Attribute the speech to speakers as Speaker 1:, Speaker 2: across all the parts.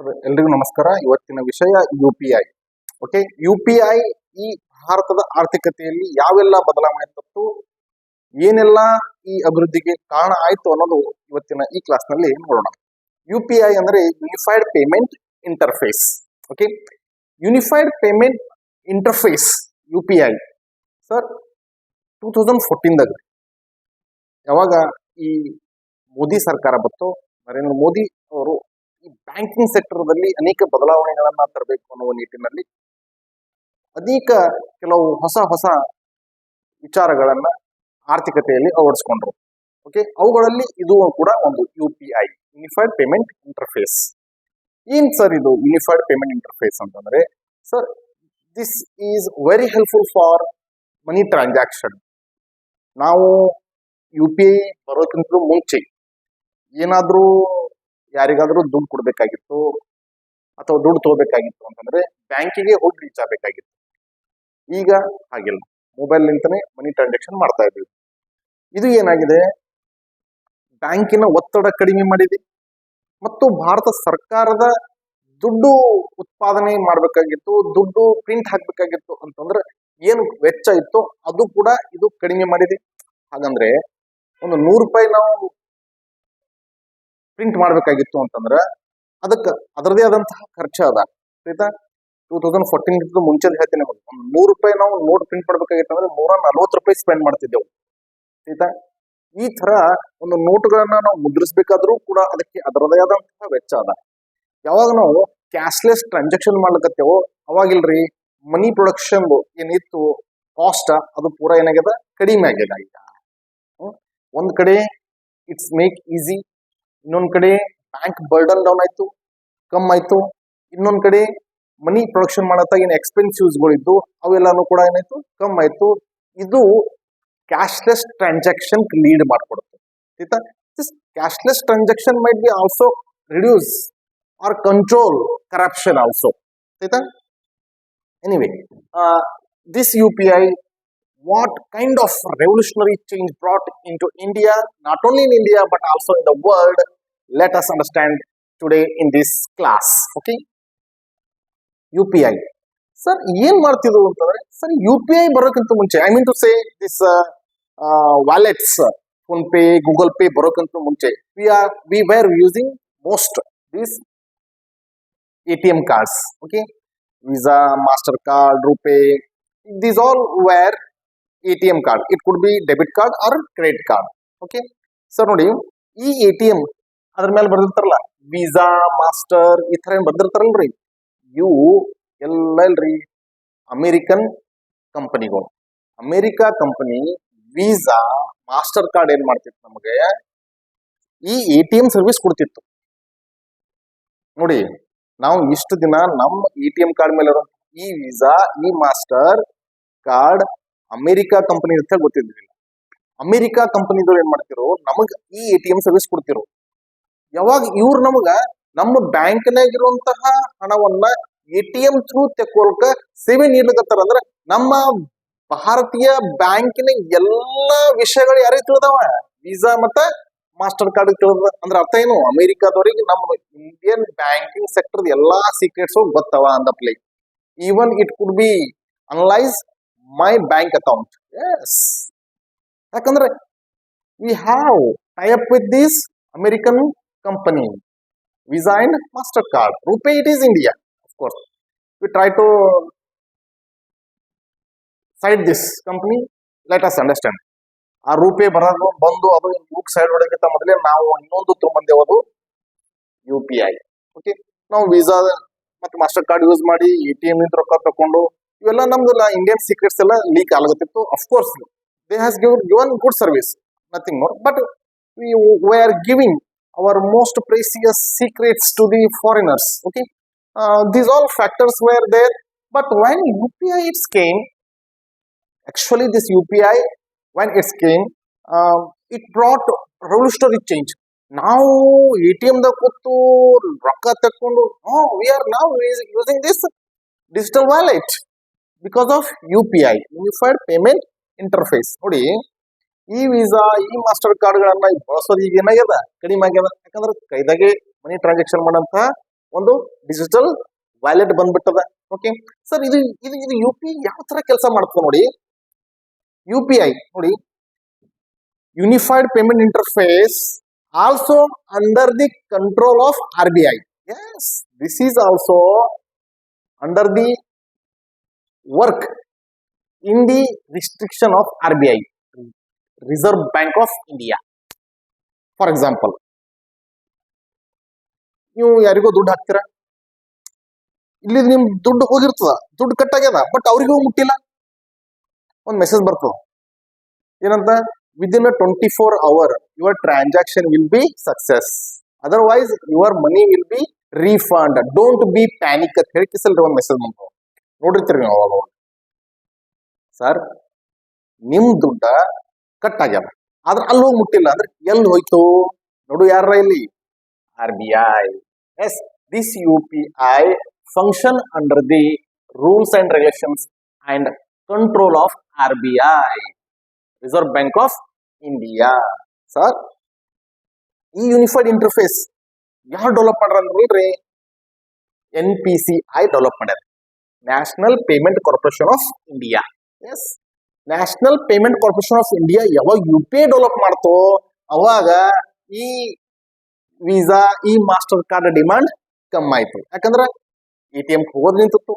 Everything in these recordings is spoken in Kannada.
Speaker 1: ಎಲ್ರಿಗೂ ನಮಸ್ಕಾರ. ಇವತ್ತಿನ ವಿಷಯ U P I. Okay U P I ಈ ಭಾರತದ ಆರ್ಥಿಕತೆಯಲ್ಲಿ ಯಾವೆಲ್ಲ ಬದಲಾವಣೆ ತತ್ತು ಏನೆಲ್ಲ ಈ ಅಭಿವೃದ್ಧಿಗೆ ಕಾರಣ ಆಯಿತು ಅನ್ನೋದು ಇವತ್ತಿನ ಈ ಕ್ಲಾಸ್ನಲ್ಲಿ ನೋಡೋಣ. ಯು ಪಿ ಐ ಅಂದ್ರೆ unified payment interface okay unified payment interface U P I. Sir two thousand ಫೋರ್ಟೀನ್ದಾಗ ಯಾವಾಗ ಈ ಮೋದಿ ಸರ್ಕಾರ ಬಂತು, ನರೇಂದ್ರ ಮೋದಿ ಅವರು ಬ್ಯಾಂಕಿಂಗ್ ಸೆಕ್ಟರ್ದಲ್ಲಿ ಅನೇಕ ಬದಲಾವಣೆಗಳನ್ನ ತರಬೇಕು ಅನ್ನುವ ನಿಟ್ಟಿನಲ್ಲಿ ಅನೇಕ ಕೆಲವು ಹೊಸ ಹೊಸ ವಿಚಾರಗಳನ್ನ ಆರ್ಥಿಕತೆಯಲ್ಲಿ ಅಳವಡಿಸ್ಕೊಂಡ್ರು. ಓಕೆ ಅವುಗಳಲ್ಲಿ ಇದು ಕೂಡ ಒಂದು U P I unified payment interface ಏನ್ ಸರ್ ಇದು ಯೂನಿಫೈಡ್ ಪೇಮೆಂಟ್ ಇಂಟರ್ಫೇಸ್ ಅಂತಂದ್ರೆ sir this is very helpful for money transaction ನಾವು ಯು ಪಿ ಐ ಬರೋಕ್ಕಿಂತ ಮುಂಚೆ ಏನಾದ್ರೂ ಯಾರಿಗಾದ್ರೂ ದುಡ್ಡು ಕೊಡಬೇಕಾಗಿತ್ತು ಅಥವಾ ದುಡ್ಡು ತಗೋಬೇಕಾಗಿತ್ತು ಅಂತಂದ್ರೆ ಬ್ಯಾಂಕಿಗೆ ಹೋಗಿ ರೀಚ್ ಆಗಬೇಕಾಗಿತ್ತು. ಈಗ ಹಾಗಿಲ್ಲ. ಮೊಬೈಲ್ ಮನಿ ಟ್ರಾನ್ಸಾಕ್ಷನ್ ಮಾಡ್ತಾ ಇದ್ದೀವಿ. ಇದು ಏನಾಗಿದೆ? ಬ್ಯಾಂಕಿನ ಒತ್ತಡ ಕಡಿಮೆ ಮಾಡಿದೆ ಮತ್ತು ಭಾರತ ಸರ್ಕಾರದ ದುಡ್ಡು ಉತ್ಪಾದನೆ ಮಾಡಬೇಕಾಗಿತ್ತು, ದುಡ್ಡು ಪ್ರಿಂಟ್ ಹಾಕ್ಬೇಕಾಗಿತ್ತು ಅಂತಂದ್ರೆ ಏನು ವೆಚ್ಚ ಇತ್ತು ಅದು ಕೂಡ ಇದು ಕಡಿಮೆ ಮಾಡಿದೆ. ಹಾಗಂದ್ರೆ ಒಂದು ನೂರು ರೂಪಾಯಿ ನಾವು ಪ್ರಿಂಟ್ ಮಾಡಬೇಕಾಗಿತ್ತು ಅಂತಂದ್ರೆ ಅದಕ್ಕೆ ಅದರದೇ ಆದಂತಹ ಖರ್ಚು ಅದ. ಆಯ್ತಾ? ಟೂ ತೌಸಂಡ್ ಫೋರ್ಟೀನ್ ಮುಂಚೆ ಹೇಳ್ತೀನಿ ಒಂದು ನೂರು ರೂಪಾಯಿ ನಾವು ನೋಟ್ ಪ್ರಿಂಟ್ ಮಾಡ್ಬೇಕಾಗಿತ್ತು ಅಂದ್ರೆ ನೂರ ನಲ್ವತ್ತು ರೂಪಾಯಿ ಸ್ಪೆಂಡ್ ಮಾಡ್ತಿದ್ದೆವು. ಆಯ್ತಾ? ಈ ತರ ಒಂದು ನೋಟುಗಳನ್ನ ನಾವು ಮುದ್ರಿಸಬೇಕಾದ್ರೂ ಕೂಡ ಅದಕ್ಕೆ ಅದರದೇ ಆದಂತಹ ವೆಚ್ಚ ಅದ. ಯಾವಾಗ ನಾವು ಕ್ಯಾಶ್ಲೆಸ್ ಟ್ರಾನ್ಸಾಕ್ಷನ್ ಮಾಡ್ಲಕತ್ತೇವೋ ಅವಾಗಿಲ್ರಿ ಮನಿ ಪ್ರೊಡಕ್ಷನ್ ಏನಿತ್ತು ಕಾಸ್ಟ್ ಅದು ಪೂರ ಏನಾಗ್ಯದ? ಕಡಿಮೆ ಆಗ್ಯದ ಈಗ? ಒಂದ್ ಕಡೆ ಇಟ್ಸ್ ಮೇಕ್ ಈಸಿ ಇನ್ನೊಂದ್ ಕಡೆ ಬ್ಯಾಂಕ್ ಬರ್ಡನ್ ಡೌನ್ ಆಯ್ತು ಕಮ್ ಆಯ್ತು. ಇನ್ನೊಂದ್ ಕಡೆ ಮನಿ ಪ್ರೊಡಕ್ಷನ್ ಮಾಡತ್ತ ಏನ್ ಎಕ್ಸ್ಪೆನ್ಸಿವ್ಸ್ಗಳು ಇದ್ದು ಅವೆಲ್ಲಾನು ಕೂಡ ಏನಾಯ್ತು ಕಮ್ ಆಯ್ತು. ಇದು ಕ್ಯಾಶ್ಲೆಸ್ ಟ್ರಾನ್ಸಾಕ್ಷನ್ ಲೀಡ್ ಮಾಡ್ಕೊಡುತ್ತೆ. ಆಯ್ತಾ? This cashless transaction might be also reduce or control corruption also ಆಯ್ತಾ? Anyway this U P I what kind of revolutionary change brought into India, not only in India but also in the world. Let us understand today in this class. Okay. U P I sir ಏನ್ ಮಾಡ್ತಿದ್ವು ಅಂತಂದ್ರೆ ಸರ್ ಯು ಪಿ ಐ ಬರೋಕ್ಕಿಂತ ಮುಂಚೆ I mean to say this wallets PhonePe Google Pay ಬರೋಕ್ಕಿಂತ ಮುಂಚೆ we are we were using most this A T M cards okay Visa Mastercard RuPay these all were ATM card. It could be debit card or credit card. Okay. Sir ನೋಡಿ, ಈ ಎ ಟಿ ಎಂ ಅದ್ರ ಮೇಲೆ ಬರ್ದಿರ್ತಾರಲ್ಲ ವೀಸಾ ಮಾಸ್ಟರ್ ಈ ತರ ಏನ್ ಬರ್ದಿರ್ತಾರಲ್ರಿ ಇವು ಎಲ್ಲ ಇಲ್ರಿ ಅಮೇರಿಕನ್ ಕಂಪನಿಗಳು America company Visa Mastercard ಏನ್ ಮಾಡ್ತಿತ್ತು ನಮಗೆ? ಈ ಎ ಟಿ ಎಂ ಸರ್ವಿಸ್ ಕೊಡ್ತಿತ್ತು. ನೋಡಿ, ನಾವು ಇಷ್ಟು ದಿನ ನಮ್ಮ ಎ ಟಿ ಎಂ ಕಾರ್ಡ್ ಮೇಲೆ ಈ ವೀಸಾ ಈ ಮಾಸ್ಟರ್ ಕಾರ್ಡ್ ಅಮೆರಿಕಾ ಕಂಪನಿ ಅಂತ ಗೊತ್ತಿದ್ದಿಲ್ಲ. ಅಮೆರಿಕಾ ಕಂಪನಿಗಳು ಏನ್ ಮಾಡ್ತಿರೋ, ನಮಗ್ ಈ ಎ ಟಿ ಎಂ ಸರ್ವಿಸ್ ಕೊಡ್ತಿರೋ. ಯಾವಾಗ ಇವ್ರು ನಮಗ ನಮ್ಮ ಬ್ಯಾಂಕ್ನಾಗಿರುವಂತಹ ಹಣವನ್ನ ಎ ಟಿ ಎಂ ಥ್ರೂ ತೆಕ್ಕೊಳ್ಕ ಸೇವೆ ನೀಡ್ಲಿಕತ್ತಾರ ಅಂದ್ರೆ ನಮ್ಮ ಭಾರತೀಯ ಬ್ಯಾಂಕಿನ ಎಲ್ಲಾ ವಿಷಯಗಳು ಯಾರೇ ತಿಳಿದವ? ವೀಸಾ ಮತ್ತ ಮಾಸ್ಟರ್ ಕಾರ್ಡ್ ತಿಳಿದ ಅಂದ್ರೆ ಅರ್ಥ ಏನು? ಅಮೆರಿಕಾದವರಿಗೆ ನಮ್ಮ ಇಂಡಿಯನ್ ಬ್ಯಾಂಕಿಂಗ್ ಸೆಕ್ಟರ್ ಎಲ್ಲಾ ಸೀಕ್ರೆಟ್ಸ್ ಗೊತ್ತವ ಅಂದಪ್ಲೆ. Even it could be analyse my bank accounts ಯಾಕಂದ್ರೆ we have tie up with this American company Visa and Mastercard RuPay it is India course we try to cite this company, let us understand ಆ ರೂಪೇ ಬರೋದು ಬಂದು ಅದು ಬುಕ್ ಸೈಡ್ ಹೊಡೋಕ್ಕಿಂತ ಮೊದಲೇ ನಾವು ಇನ್ನೊಂದು ತೊಗೊಂಬಂದೇವದು ಯು ಪಿ ಐ ಓಕೆ ನಾವು ವೀಸಾ ಮತ್ತೆ ಮಾಸ್ಟರ್ ಕಾರ್ಡ್ ಯೂಸ್ ಮಾಡಿ ಎ ಟಿ ಎಂ ನಿಂದ ರೊಕ್ಕ ತಕೊಂಡು ಇವೆಲ್ಲ ನಮ್ದು ಇಂಡಿಯನ್ ಸೀಕ್ರೆಟ್ಸ್ ಎಲ್ಲ leak ಆಗತ್ತಿತ್ತು of course they has given given good service nothing more but we are giving our most precious secrets to the foreigners okay these all factors were there but when U P I it's came actually this UPI when it came um, it brought revolutionary change ನಾವು ಎ ಟಿ ಎಮ್ ದಾಗ ಕೂತು ರೊಕ್ಕ ತಕೊಂಡು ವಿ ಆರ್ ನಾವು using this digital wallet because of U P I unified payment interface ನೋಡಿ ಈ ವೀಸಾ ಈ ಮಾಸ್ಟರ್ ಕಾರ್ಡ್ಗಳನ್ನ ಬಳಸೋದು ಈಗ ಏನಾಗ್ಯದ? ಕಡಿಮೆ ಆಗ್ಯದ. ಯಾಕಂದ್ರೆ ಕೈದಾಗೆ ಮನಿ ಟ್ರಾನ್ಸಾಕ್ಷನ್ ಮಾಡಂತ ಒಂದು ಡಿಜಿಟಲ್ ವ್ಯಾಲೆಟ್ ಬಂದ್ಬಿಟ್ಟದ. ಓಕೆ ಸರ್ ಇದು ಇದು ಇದು ಯು ಪಿ ಯಾವ ತರ ಕೆಲಸ ಮಾಡ್ತದೆ ನೋಡಿ? ಯು ಪಿ ಐ ನೋಡಿ. Unified payment interface also under the control of R B I is this is also under the work in the restriction of R B I Reserve Bank of India for example ನೀವು ಯಾರಿಗೋ ದುಡ್ಡು ಹಾಕ್ತೀರಾ? ಇಲ್ಲಿ ನಿಮ್ ದುಡ್ಡು ಹೋಗಿರ್ತದ, ದುಡ್ಡು ಕಟ್ ಆಗ್ಯದ ಬಟ್ ಅವ್ರಿಗೂ ಮುಟ್ಟಿಲ್ಲ. ಒಂದು ಮೆಸೇಜ್ ಬರ್ತದ. ಏನಂತ? Within a twenty four hour your transaction will be success otherwise your money will be refund don't be panic ಅಂತ ಹೇಳಿ ಕಿಸಲ್ರಿ ಒಂದು ಮೆಸೇಜ್ ಬಂತು. ನೋಡಿರ್ತೀರಿ ನೀವು ಅವಾಗ ಸರ್ ನಿಮ್ ದುಡ್ಡ ಕಟ್ ಆಗ್ಯದ ಆದ್ರೆ ಅಲ್ಲಿ ಹೋಗಿ ಮುಟ್ಟಿಲ್ಲ. ಅಂದ್ರೆ ಎಲ್ಲಿ ಹೋಯ್ತು? ನೋಡು ಯಾರ ಇಲ್ಲಿ? R B I is this U P I function under the rules and regulations and control of R B I Reserve Bank of India sir ಈ ಯೂನಿಫೈಡ್ ಇಂಟರ್ಫೇಸ್ ಯಾರು ಡೆವಲಪ್ ಮಾಡ್ರ ಅಂದ್ರಿ N P C I develop ಮಾಡ್ಯಾರ. National Payment Corporation of India is National Payment Corporation of India ಯಾವಾಗ ಯು ಪಿ ಐ ಡೆವಲಪ್ ಮಾಡ್ತೋ, ಅವಾಗ ಈ ವೀಸಾ ಈ ಮಾಸ್ಟರ್ ಕಾರ್ಡ್ ಡಿಮಾಂಡ್ ಕಮ್ಮಿ ಆಯ್ತು. ಯಾಕಂದ್ರೆ ಎ ಟಿ ಎಂ ಹೋಗೋದ್ ನಿಂತಿತ್ತು.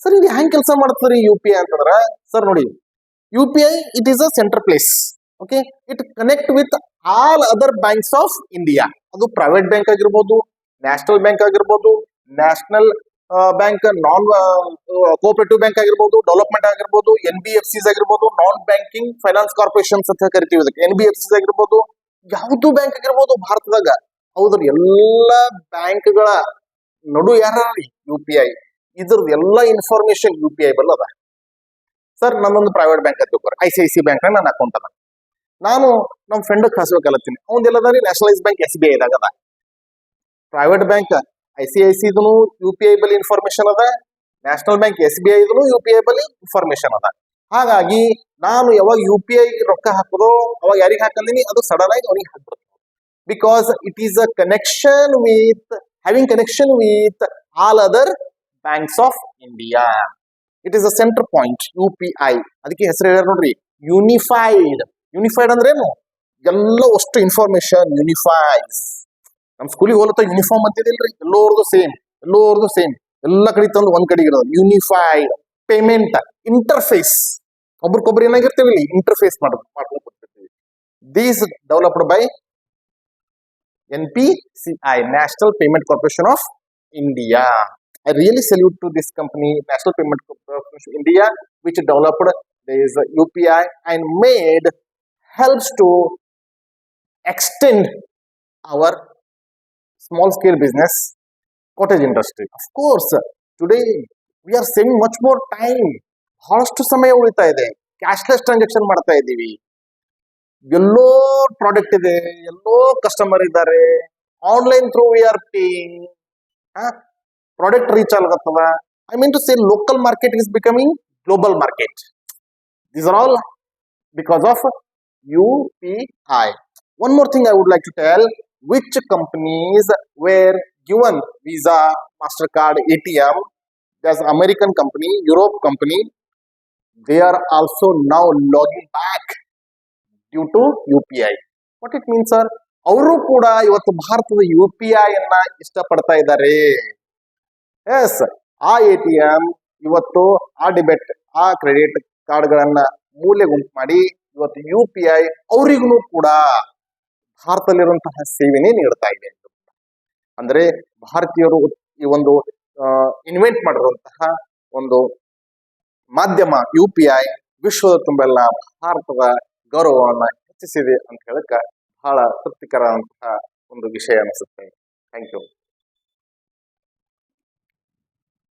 Speaker 1: ಸರ್, ಇದು ಹೆಂಗ್ ಕೆಲಸ ಮಾಡ್ತದ್ರಿ ಯು ಪಿ ಐ ಅಂತಂದ್ರ, ಸರ್ ನೋಡಿ U P I it is a center place okay it connect with all other banks of India ಅದು ಪ್ರೈವೇಟ್ ಬ್ಯಾಂಕ್ ಆಗಿರ್ಬೋದು ನ್ಯಾಷನಲ್ ಬ್ಯಾಂಕ್ ಆಗಿರ್ಬೋದು national bank non cooperative bank ಆಗಿರ್ಬೋದು ಡೆವಲಪ್ಮೆಂಟ್ ಆಗಿರ್ಬೋದು ಎನ್ ಬಿ ಎಫ್ ಸಿಸ್ ಆಗಿರ್ಬೋದು ನಾನ್ ಬ್ಯಾಂಕಿಂಗ್ ಫೈನಾನ್ಸ್ ಕಾರ್ಪೊರೇಷನ್ಸ್ ಅಂತ ಕರಿತೀವಿ ಇದಕ್ಕೆ. ಎನ್ ಬಿ ಎಫ್ ಸಿಸ್ ಆಗಿರ್ಬೋದು, ಯಾವುದು ಬ್ಯಾಂಕ್ ಆಗಿರ್ಬೋದು ಭಾರತದಾಗ. ಹೌದ್ರಿ ಎಲ್ಲ ಬ್ಯಾಂಕ್ಗಳ ನಡು ಯಾರ ಯು ಪಿ ಐ ಇದ್ರದ್ದು ಎಲ್ಲ ಇನ್ಫಾರ್ಮೇಶನ್ ಯು ಪಿ ಐ ಬಲ್ಲದ. ಸರ್ ನನ್ನೊಂದು ಪ್ರೈವೇಟ್ ಬ್ಯಾಂಕ್ ಅಂತ I C I C bank ನನ್ನ ಅಕೌಂಟ್ ಅದ. ನಾನು ನಮ್ಮ ಫ್ರೆಂಡ್ ಕಳ್ಸ್ಬೇಕಲ್ಲತ್ತೀನಿ ಅವ್ನ್ ಎಲ್ಲದ nationalise bank S B I private bank I C I C ಇದನು U P I ಬಲ್ಲಿ ಇನ್ಫಾರ್ಮೇಶನ್ ಅದ. National bank S B I ಇದನು U P I ಬಲ್ಲಿ ಇನ್ಫಾರ್ಮೇಶನ್ ಅದ. ಹಾಗಾಗಿ ನಾನು ಯಾವಾಗ ಯು ಪಿ ಐ ರೊಕ್ಕ ಹಾಕೋದೋ ಅವಾಗ ಯಾರಿಗೆ ಹಾಕಂದಿನಿ? ಅದು ಸಡನ್ ಆಗಿ ಅವ್ರಿಗೆ ಹಾಕ್ಬಿಡ್ತೀನಿ because it is a connection with having connection with all other banks of India it is a center point U P I ಅದಕ್ಕೆ ಹೆಸರು ಹೇಳ್ಯಾರ ನೋಡ್ರಿ ಯೂನಿಫೈಡ್ ಯೂನಿಫೈಡ್ ಅಂದ್ರೇನು? ಎಲ್ಲ ಅಷ್ಟು ಇನ್ಫಾರ್ಮೇಶನ್ ಯೂನಿಫೈಸ್ ನಮ್ ಸ್ಕೂಲಿಗೆ ಹೋಲತ್ತ ಯೂನಿಫಾರ್ಮ್ ಅಂತಿದಿಲ್ರಿ ಎಲ್ಲೋರ್ದು ಸೇಮ್ ಎಲ್ಲೋರ್ದು ಸೇಮ್ ಎಲ್ಲ ಕಡೆ ತಂದು ಒಂದ್ ಕಡೆ ಇರೋದು ಯೂನಿಫೈಡ್ ಪೇಮೆಂಟ್ ಇಂಟರ್ಫೇಸ್ ಒಬ್ರಿಗೊಬ್ರು ಏನಾಗಿರ್ತೀವಿ ಇಲ್ಲಿ? ಇಂಟರ್ಫೇಸ್ ಮಾಡೋದು these developed by N P C National Payment Corporation of India I really salute to this company National Payment Corporation India which developed these U P I and made helps to extend our small scale business cottage industry. Of course, today we are saving much more time. ಬಹಳಷ್ಟು ಸಮಯ ಉಳಿತಾ ಇದೆ. ಕ್ಯಾಶ್ಲೆಸ್ ಟ್ರಾನ್ಸಾಕ್ಷನ್ ಮಾಡ್ತಾ ಇದ್ದೀವಿ. ಎಲ್ಲೋ ಪ್ರಾಡಕ್ಟ್ ಇದೆ ಎಲ್ಲೋ ಕಸ್ಟಮರ್ ಇದ್ದಾರೆ. Online through we are paying product reach ಆಗ್ಲತ್ತದ I mean to say local market is becoming global market these are all because of UPI. One more thing I would like to tell. Which companies were given Visa, MasterCard, ATM. There's American company, Europe company. They are also now logging back due to UPI. What it means, sir? ಅವರು ಕೂಡ ಇವತ್ತು ಭಾರತದ ಯು ಪಿ ಐ ಅನ್ನ ಇಷ್ಟಪಡ್ತಾ ಇದ್ದಾರೆ ಎಸ್ ಆ ಎ ಟಿ ಎಂ ಇವತ್ತು ಆ ಡಿಬೆಟ್ ಆ ಕ್ರೆಡಿಟ್ ಕಾರ್ಡ್ಗಳನ್ನ ಮೂಲೆ ಗುಂಪು ಮಾಡಿ ಇವತ್ತು ಯು ಪಿ ಐ ಅವರಿಗೂ ಕೂಡ ಭಾರತದಲ್ಲಿರುವಂತಹ ಸೇವೆನೇ ನೀಡ್ತಾ ಇದೆ. ಅಂದ್ರೆ ಭಾರತೀಯರು ಈ ಒಂದು ಇನ್ವೆಂಟ್ ಮಾಡಿರುವಂತಹ ಒಂದು ಮಾಧ್ಯಮ ಯು ಪಿ ಐ ವಿಶ್ವದ ತುಂಬೆಲ್ಲ ಭಾರತದ ಗೌರವವನ್ನ ಹೆಚ್ಚಿಸಿದೆ ಅಂತ ಹೇಳಕ್ಕ ಬಹಳ ತೃಪ್ತಿಕರವಂತಹ ಒಂದು ವಿಷಯ ಅನಿಸುತ್ತೆ. Thank you